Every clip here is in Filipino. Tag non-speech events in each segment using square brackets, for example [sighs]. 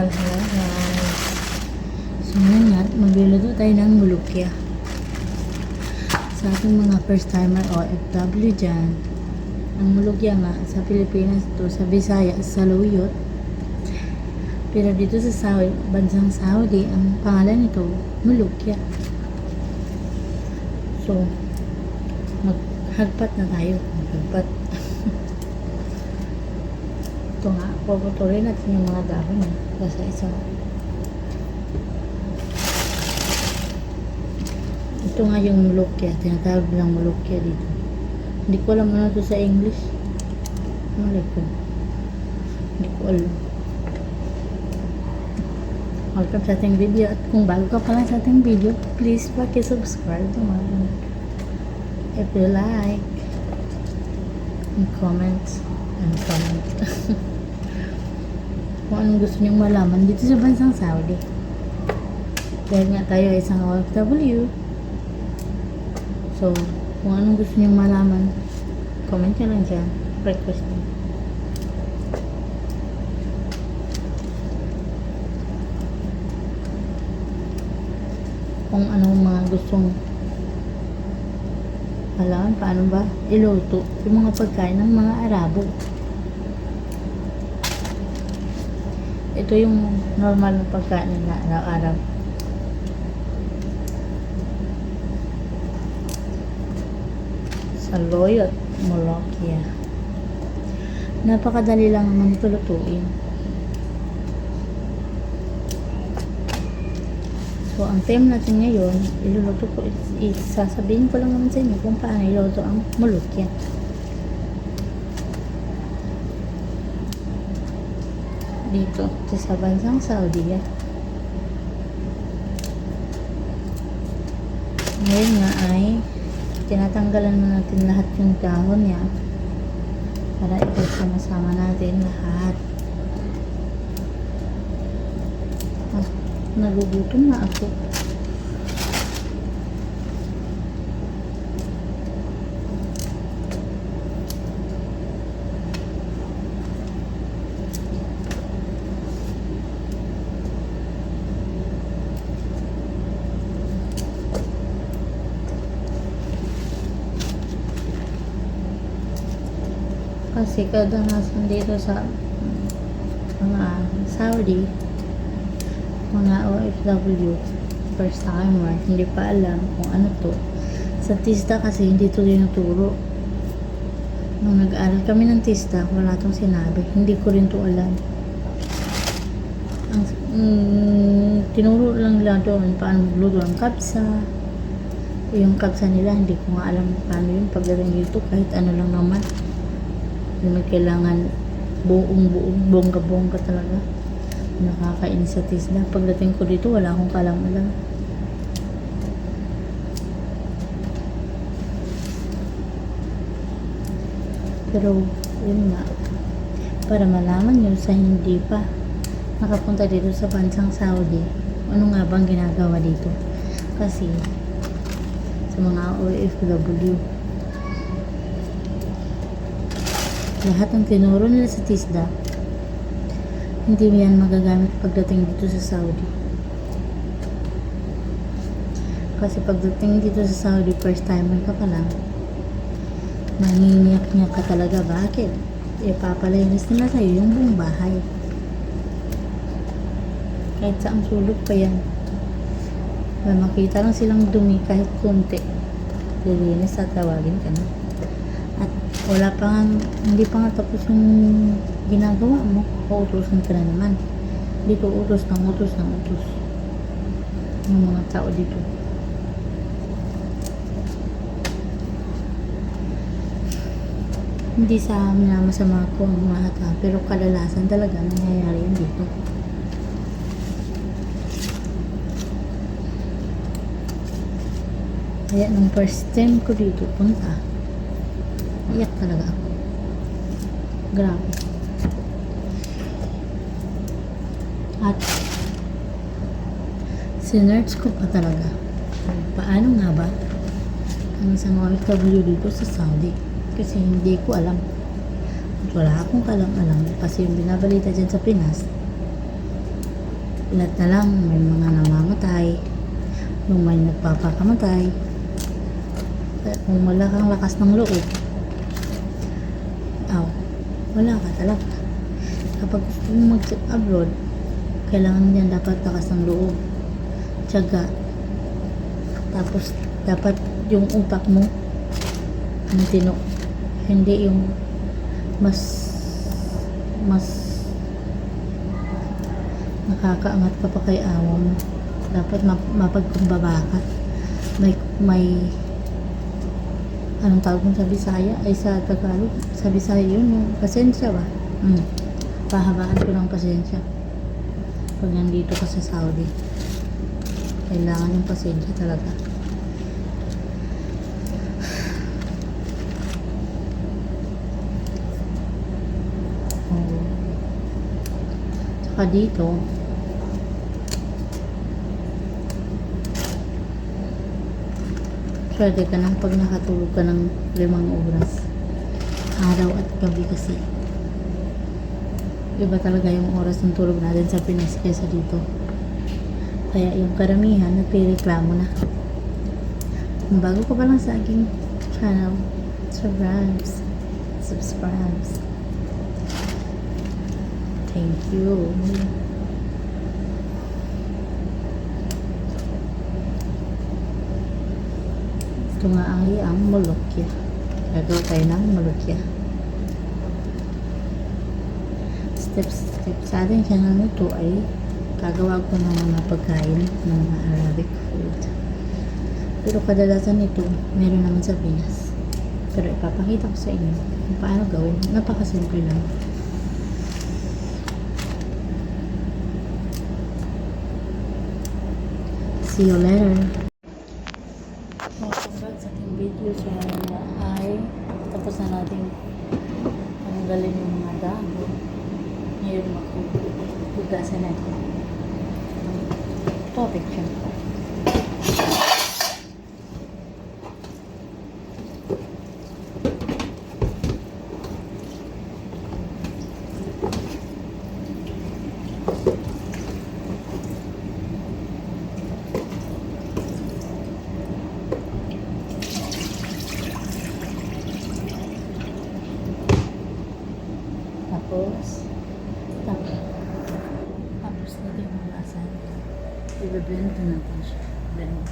Hello, guys. So ngayon nga, magluluto tayo ng mulukya. Sa ating mga first timer OFW dyan, ang mulukya nga sa Pilipinas to sa Visayas, sa Luyot. Pero dito sa Saudi, bansang Saudi, ang pangalan nito, mulukya. So, maghagpat na tayo. Maghagpat. Ito nga, puputulin natin yung mga dahon eh. Basta isa. Ito nga yung mulukya. Tinatawag lang mulukya dito. Hindi ko alam ano to sa English. Malay ko. Hindi ko alam. Welcome sa ating video. At kung bago ka pa lang sa ating video, please subscribe naman. If you like, and comment, and comment. [laughs] kung anong gusto niyong malaman dito sa bansang Saudi. Dahil nga tayo ay isang OFW. So, kung anong gusto niyong malaman, comment nyo lang dyan. Request nyo. Kung anong mga gustong alam, paano ba iluto yung mga pagkain ng mga Arabo. Ito yung normal na pagkain nila araw-araw. Sa Loyot, Molokia. Napakadali lang naman ito lutuin. So, ang time natin ngayon, iluluto ko, is- isasabihin ko lang naman sa inyo kung paano iluluto ang mulukya. Dito, ito sa bansang Saudi yan. Ngayon nga ay tinatanggalan na natin lahat yung dahon niya para ito sama-sama natin lahat. Ah, nagugutom na ako. Kasi kadalasan dito sa mga Saudi, mga OFW, first timer, hindi pa alam kung ano to. Sa TISDA kasi hindi to tinuturo. Nung nag-aral kami ng TISDA, wala tong sinabi. Hindi ko rin to alam. Ang mm, tinuro lang nila doon paano magluto ng kapsa. Yung kapsa nila, hindi ko nga alam paano yun pagdating dito kahit ano lang naman. Mo kailangan buong buong bongga bongga talaga. Nakakainis sa tisda. Pagdating ko dito, wala akong kalam-alam. Pero, yun nga. Para malaman nyo sa hindi pa nakapunta dito sa bansang Saudi, ano nga bang ginagawa dito? Kasi, sa mga OFW, lahat ng tinuro nila sa TISDA, hindi yan magagamit pagdating dito sa Saudi. Kasi pagdating dito sa Saudi, first timer ka pa lang, mangingiyak-ngiyak ka talaga. Bakit? Ipapalinis nila sa'yo yung buong bahay. Kahit saang sulok pa yan. May makita lang silang dumi kahit konti. Lilinis at tawagin ka na. At wala pa nga, hindi pa nga tapos yung ginagawa mo. Uutusan ka na naman. Dito utos ng utos ng utos. Yung mga tao dito. Hindi sa minamasama ko ang lahat ha, pero kadalasan talaga nangyayari yan dito. Kaya nung first time ko dito punta, iyak talaga ako. Grabe. At sinerch ko pa talaga paano nga ba ang isang OFW dito sa Saudi. Kasi hindi ko alam. At wala akong kalam-alam kasi yung binabalita dyan sa Pinas, lahat na lang, may mga namamatay, yung may nagpapakamatay, kung wala kang lakas ng loob, aw, wala ka talaga. Kapag mo mag-abroad, kailangan niyan dapat lakas ng loob, tiyaga, tapos dapat yung utak mo, matino, hindi yung mas mas nakakaangat ka pa kay amo mo. Dapat map- mapagkumbaba ka. May, may, anong tawag mo sa Bisaya? Ay sa Tagalog? Sa Bisaya yun, yung pasensya ba? Hmm. Pahabaan ko ng pasensya. Pag nandito ka sa Saudi. Kailangan yung pasensya talaga. [sighs] Oo. Tsaka dito, pwede ka nang pag nakatulog ka ng limang oras. Araw at gabi kasi. Iba talaga yung oras ng tulog natin sa Pinas kaysa dito. Kaya yung karamihan, nagre-reklamo na. Bago ka pa lang sa aking channel, subscribes. Subscribes. Thank you. Ito nga ang mulukya. Gagawa tayo ng mulukya. Step step sa ating channel nito ay gagawa ko ng mga pagkain ng mga Arabic food. Pero kadalasan nito, meron naman sa Pinas. Pero ipapakita ko sa inyo kung paano gawin. Napakasimple lang. See you later. Welcome back sa ating video. So, ay tapos na natin tanggalin yung mga dahon. Ngayon, maghugasan natin. Topic siya. Tapos, tapos, tapos natin yung hugasan. I-blend natin siya. Blend.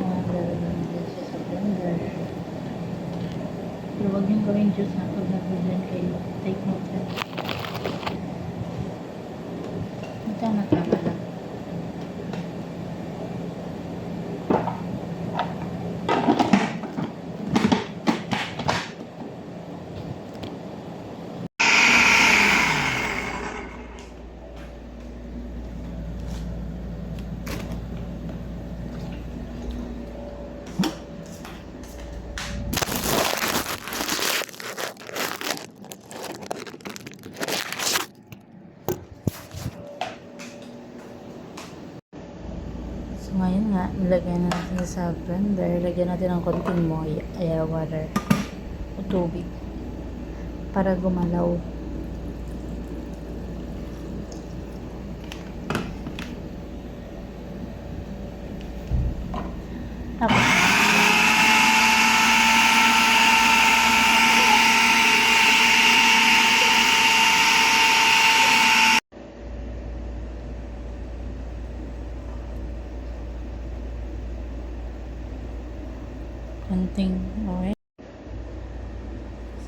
Ah, lalagyan natin siya sa blender. Pero huwag niyong gawin juice ha. Pag nag-blend kayo, take note yan. Ito na lang. So na natin sa blender. Lagyan natin ng konting moy, ay water o tubig para gumalaw.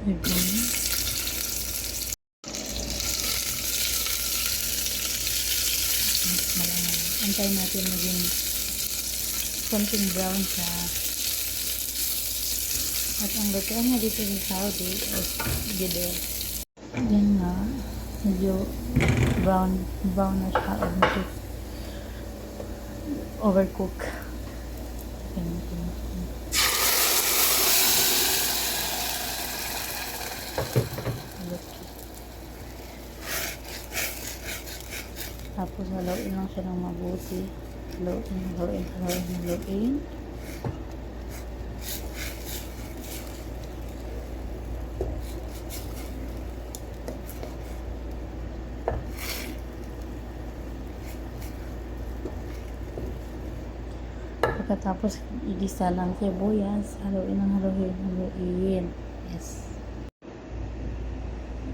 Sibuyas. Mas malangan. Antayin natin maging konting brown siya. At ang lutuan nga dito sa Saudi is gide. Yan nga. Medyo brown, brown na siya. Or medyo overcook. Yan, yan. Tapos haluin lang siya ng mabuti. Haluin, haluin, haluin, haluin. Pagkatapos igisa lang sibuyas, haluin ng haluin, haluin. Yes.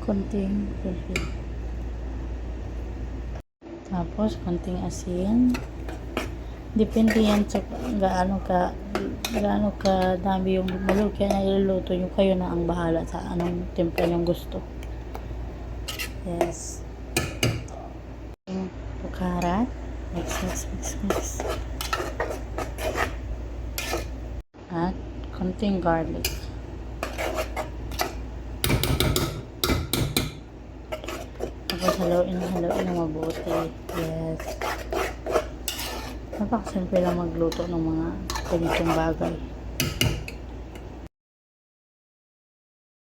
Konting pulpil. Tapos, konting asin. Depende yan sa gaano ka gaano ka dami yung malugya na iluluto nyo. Kayo na ang bahala sa anong timpla yung gusto. Yes. Yung Pukarat. Mix, mix, mix, mix. At konting garlic. Tapos haluin, haluin ng mabuti. Yes. Napakasimple lang magluto ng mga ganitong bagay.